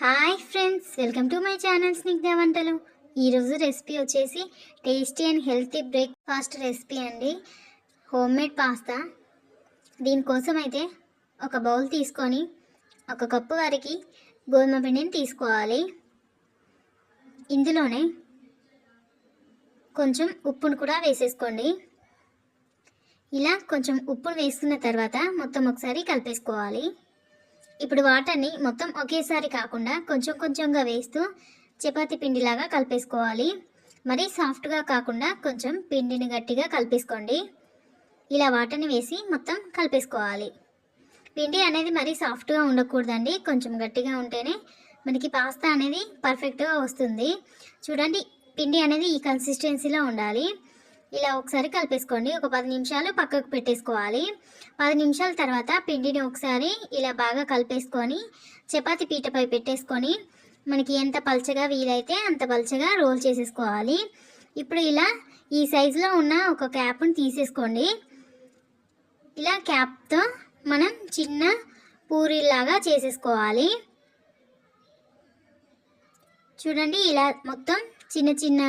Hi friends welcome to my channel Snigdha వంటలు. ఈరోజు recipe వచ్చేసి tasty and healthy breakfast recipe అండి. Home made pasta. దీనికోసం అయితే ఒక బౌల్ తీసుకొని ఒక కప్పు వరకు గోధుమ పిండిని తీసుకోవాలి. ఇందులోనే కొంచెం ఉప్పును కూడా వేసేసుకోండి. ఇలా కొంచెం ఉప్పును వేసుకున్న తర్వాత మొత్తం ఒకసారి కలిపేసుకోవాలి. ఇప్పుడు వాటర్ని మొత్తం ఒకేసారి కాకుండా కొంచెం కొంచెంగా వేస్తూ చపాతీ పిండిలాగా కలిపేసుకోవాలి. మరి సాఫ్ట్గా కాకుండా కొంచెం పిండిని గట్టిగా కలిపేసుకోండి. ఇలా వాటర్ని వేసి మొత్తం కలిపేసుకోవాలి. పిండి అనేది మరీ సాఫ్ట్గా ఉండకూడదండి. కొంచెం గట్టిగా ఉంటేనే మనకి పాస్తా అనేది పర్ఫెక్ట్గా వస్తుంది. చూడండి పిండి అనేది ఈ కన్సిస్టెన్సీలో ఉండాలి. ఇలా ఒకసారి కలిపేసుకోండి. ఒక పది నిమిషాలు పక్కకు పెట్టేసుకోవాలి. పది నిమిషాల తర్వాత పిండిని ఒకసారి ఇలా బాగా కలిపేసుకొని చపాతి పీటపై పెట్టేసుకొని మనకి ఎంత పలచగా వీలైతే అంత పలచగా రోల్ చేసేసుకోవాలి. ఇప్పుడు ఇలా ఈ సైజులో ఉన్న ఒక క్యాప్ని తీసేసుకోండి. ఇలా క్యాప్తో మనం చిన్న పూరీలాగా చేసేసుకోవాలి. చూడండి ఇలా మొత్తం చిన్న చిన్న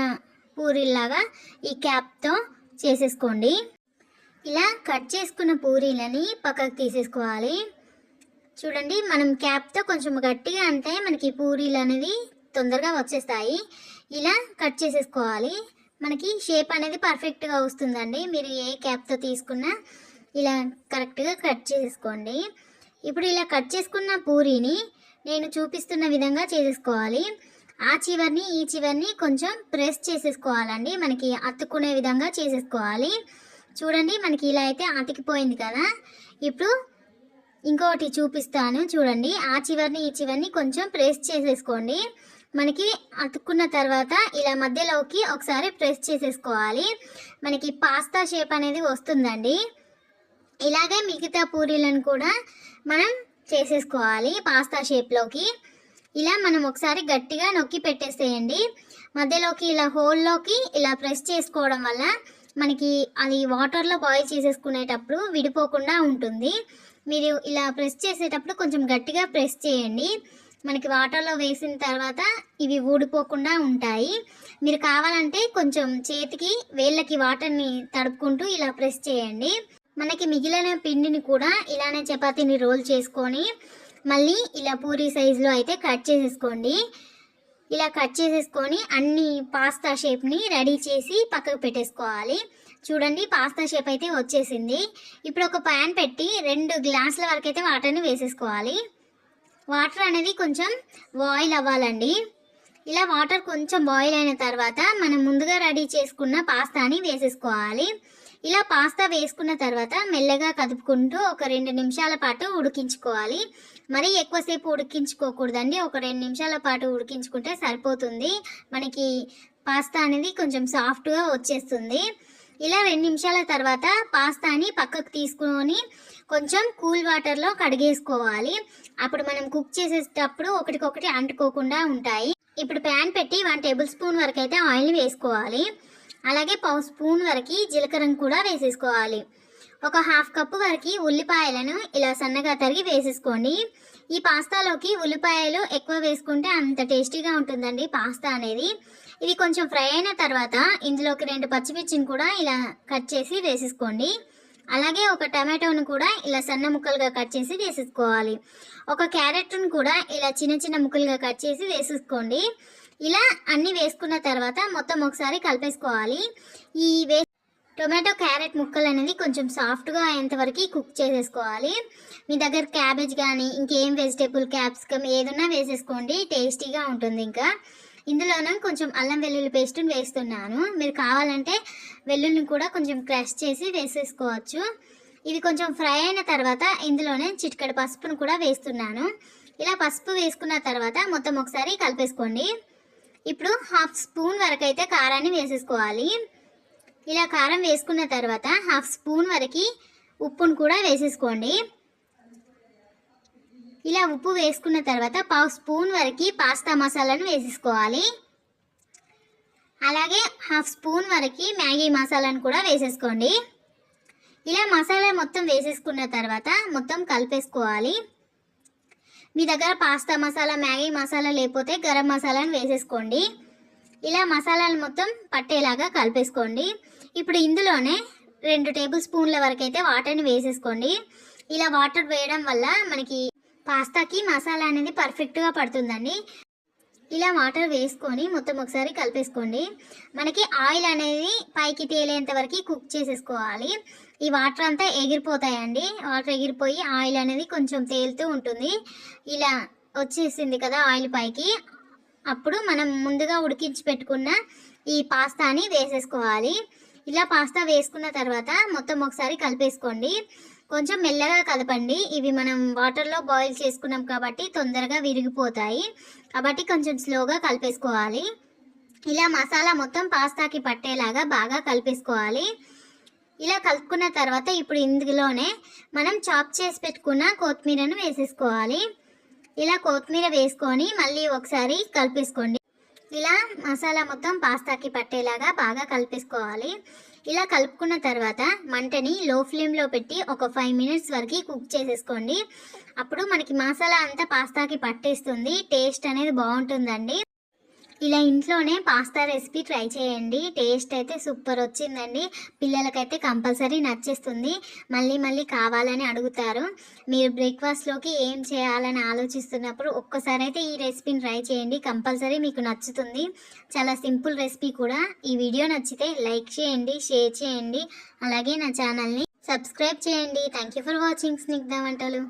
పూరీలాగా ఈ క్యాప్తో చేసేసుకోండి. ఇలా కట్ చేసుకున్న పూరీలని పక్కకు తీసేసుకోవాలి. చూడండి మనం క్యాప్తో కొంచెం గట్టిగా అంటే మనకి పూరీలు అనేది తొందరగా వచ్చేస్తాయి. ఇలా కట్ చేసేసుకోవాలి. మనకి షేప్ అనేది పర్ఫెక్ట్గా వస్తుందండి. మీరు ఏ క్యాప్తో తీసుకున్నా ఇలా కరెక్ట్గా కట్ చేసేసుకోండి. ఇప్పుడు ఇలా కట్ చేసుకున్న పూరీని నేను చూపిస్తున్న విధంగా చేసేసుకోవాలి. ఆ చివరిని ఈ చివరిని కొంచెం ప్రెస్ చేసేసుకోవాలండి. మనకి అతుక్కునే విధంగా చేసేసుకోవాలి. చూడండి మనకి ఇలా అయితే అతికిపోయింది కదా. ఇప్పుడు ఇంకొకటి చూపిస్తాను. చూడండి ఆ చివరిని ఈ చివరిని కొంచెం ప్రెస్ చేసేసుకోండి. మనకి అతుక్కున్న తర్వాత ఇలా మధ్యలోకి ఒకసారి ప్రెస్ చేసేసుకోవాలి. మనకి పాస్తా షేప్ అనేది వస్తుందండి. ఇలాగే మిగతా పూరీలను కూడా మనం చేసేసుకోవాలి పాస్తా షేప్లోకి. ఇలా మనం ఒకసారి గట్టిగా నొక్కి పెట్టేసేయండి. మధ్యలోకి ఇలా హోల్లోకి ఇలా ప్రెస్ చేసుకోవడం వల్ల మనకి అది వాటర్లో బాయిల్ చేసేసుకునేటప్పుడు విడిపోకుండా ఉంటుంది. మీరు ఇలా ప్రెస్ చేసేటప్పుడు కొంచెం గట్టిగా ప్రెస్ చేయండి. మనకి వాటర్లో వేసిన తర్వాత ఇవి ఊడిపోకుండా ఉంటాయి. మీరు కావాలంటే కొంచెం చేతికి వేళ్ళకి వాటర్ని తడుపుకుంటూ ఇలా ప్రెస్ చేయండి. మనకి మిగిలిన పిండిని కూడా ఇలానే చపాతీని రోల్ చేసుకొని మళ్ళీ ఇలా పూరి సైజులో అయితే కట్ చేసేసుకోండి. ఇలా కట్ చేసేసుకొని అన్ని పాస్తా షేప్ని రెడీ చేసి పక్కకు పెట్టేసుకోవాలి. చూడండి పాస్తా షేప్ అయితే వచ్చేసింది. ఇప్పుడు ఒక ప్యాన్ పెట్టి రెండు గ్లాసుల వరకు అయితే వాటర్ని వేసేసుకోవాలి. వాటర్ అనేది కొంచెం బాయిల్ అవ్వాలండి. ఇలా వాటర్ కొంచెం బాయిల్ అయిన తర్వాత మనం ముందుగా రెడీ చేసుకున్న పాస్తాని వేసేసుకోవాలి. ఇలా పాస్తా వేసుకున్న తర్వాత మెల్లగా కదుపుకుంటూ ఒక రెండు నిమిషాల పాటు ఉడికించుకోవాలి. మరీ ఎక్కువసేపు ఉడికించుకోకూడదండి. ఒక రెండు నిమిషాల పాటు ఉడికించుకుంటే సరిపోతుంది. మనకి పాస్తా అనేది కొంచెం సాఫ్ట్గా వచ్చేస్తుంది. ఇలా రెండు నిమిషాల తర్వాత పాస్తాని పక్కకు తీసుకొని కొంచెం కూల్ వాటర్లో కడిగేసుకోవాలి. అప్పుడు మనం కుక్ చేసేటప్పుడు ఒకటికొకటి అంటుకోకుండా ఉంటాయి. ఇప్పుడు ప్యాన్ పెట్టి వన్ టేబుల్ స్పూన్ వరకు అయితే ఆయిల్ వేసుకోవాలి. అలాగే పావు స్పూన్ వరకు జీలకర్రను కూడా వేసేసుకోవాలి. ఒక హాఫ్ కప్పు వరకు ఉల్లిపాయలను ఇలా సన్నగా తరిగి వేసేసుకోండి. ఈ పాస్తాలోకి ఉల్లిపాయలు ఎక్కువ వేసుకుంటే అంత టేస్టీగా ఉంటుందండి పాస్తా అనేది. ఇవి కొంచెం ఫ్రై అయిన తర్వాత ఇందులోకి రెండు పచ్చిమిర్చిని కూడా ఇలా కట్ చేసి వేసేసుకోండి. అలాగే ఒక టమాటోను కూడా ఇలా సన్న ముక్కలుగా కట్ చేసి వేసేసుకోవాలి. ఒక క్యారెట్ను కూడా ఇలా చిన్న చిన్న ముక్కలుగా కట్ చేసి వేసేసుకోండి. ఇలా అన్నీ వేసుకున్న తర్వాత మొత్తం ఒకసారి కలిపేసుకోవాలి. ఈ వే టొమాటో క్యారెట్ ముక్కలు అనేది కొంచెం సాఫ్ట్గా అయ్యేంతవరకు కుక్ చేసేసుకోవాలి. మీ దగ్గర క్యాబేజ్ కానీ ఇంకేం వెజిటేబుల్ క్యాప్సికమ్ ఏదన్నా వేసేసుకోండి. టేస్టీగా ఉంటుంది ఇంకా. ఇందులోనే కొంచెం అల్లం వెల్లుల్లి పేస్ట్ని వేస్తున్నాను. మీరు కావాలంటే వెల్లుల్లిని కూడా కొంచెం క్రష్ చేసి వేసేసుకోవచ్చు. ఇది కొంచెం ఫ్రై అయిన తర్వాత ఇందులోనే చిటికడ పసుపును కూడా వేస్తున్నాను. ఇలా పసుపు వేసుకున్న తర్వాత మొత్తం ఒకసారి కలిపేసుకోండి. ఇప్పుడు హాఫ్ స్పూన్ వరకు అయితే కారాన్ని వేసేసుకోవాలి. ఇలా కారం వేసుకున్న తర్వాత హాఫ్ స్పూన్ వరకు ఉప్పును కూడా వేసేసుకోండి. ఇలా ఉప్పు వేసుకున్న తర్వాత పావు స్పూన్ వరకు పాస్తా మసాలాను వేసేసుకోవాలి. అలాగే హాఫ్ స్పూన్ వరకు మ్యాగీ మసాలాను కూడా వేసేసుకోండి. ఇలా మసాలా మొత్తం వేసేసుకున్న తర్వాత మొత్తం కలిపేసుకోవాలి. మీ దగ్గర పాస్తా మసాలా మ్యాగీ మసాలా లేకపోతే గరం మసాలాని వేసేసుకోండి. ఇలా మసాలాలు మొత్తం పట్టేలాగా కలిపేసుకోండి. ఇప్పుడు ఇందులోనే రెండు టేబుల్ స్పూన్ల వరకు అయితే వాటర్ని వేసేసుకోండి. ఇలా వాటర్ వేయడం వల్ల మనకి పాస్తాకి మసాలా అనేది పర్ఫెక్ట్గా పడుతుందండి. ఇలా వాటర్ వేసుకొని మొత్తం ఒకసారి కలిపేసుకోండి. మనకి ఆయిల్ అనేది పైకి తేలేంత వరకు కుక్ చేసేసుకోవాలి. ఈ వాటర్ అంతా ఎగిరిపోతాయండి. వాటర్ ఎగిరిపోయి ఆయిల్ అనేది కొంచెం తేలుతూ ఉంటుంది. ఇలా వచ్చేసింది కదా ఆయిల్ పైకి. అప్పుడు మనం ముందుగా ఉడికించి పెట్టుకున్న ఈ పాస్తాని వేసేసుకోవాలి. ఇలా పాస్తా వేసుకున్న తర్వాత మొత్తం ఒకసారి కలిపేసుకోండి. కొంచెం మెల్లగా కలపండి ఇవి మనం వాటర్లో బాయిల్ చేసుకున్నాం కాబట్టి తొందరగా విరిగిపోతాయి. కాబట్టి కొంచెం స్లోగా కలిపేసుకోవాలి. ఇలా మసాలా మొత్తం పాస్తాకి పట్టేలాగా బాగా కలిపేసుకోవాలి. ఇలా కలుపుకున్న తర్వాత ఇప్పుడు ఇందులోనే మనం చాప్ చేసి పెట్టుకున్న కొత్తిమీరను వేసేసుకోవాలి. ఇలా కొత్తిమీర వేసుకొని మళ్ళీ ఒకసారి కలిపేసుకోండి. ఇలా మసాలా మొత్తం పాస్తాకి పట్టేలాగా బాగా కలిపేసుకోవాలి. ఇలా కలుపుకున్న తర్వాత మంటని లో ఫ్లేమ్లో పెట్టి ఒక ఫైవ్ మినిట్స్ వరకు కుక్ చేసేసుకోండి. అప్పుడు మనకి మసాలా అంతా పాస్తాకి పట్టేస్తుంది. టేస్ట్ అనేది బాగుంటుందండి. ఇలా ఇంట్లోనే పాస్తా రెసిపీ ట్రై చేయండి. టేస్ట్ అయితే సూపర్ వచ్చిందండి. పిల్లలకైతే కంపల్సరీ నచ్చేస్తుంది. మళ్ళీ మళ్ళీ కావాలని అడుగుతారు. మీరు బ్రేక్ఫాస్ట్లోకి ఏం చేయాలని ఆలోచిస్తున్నప్పుడు ఒక్కసారి అయితే ఈ రెసిపీని ట్రై చేయండి. కంపల్సరీ మీకు నచ్చుతుంది. చాలా సింపుల్ రెసిపీ కూడా. ఈ వీడియో నచ్చితే లైక్ చేయండి షేర్ చేయండి. అలాగే నా ఛానల్ని సబ్స్క్రైబ్ చేయండి. Thank you for watching Snigdha వంటలు.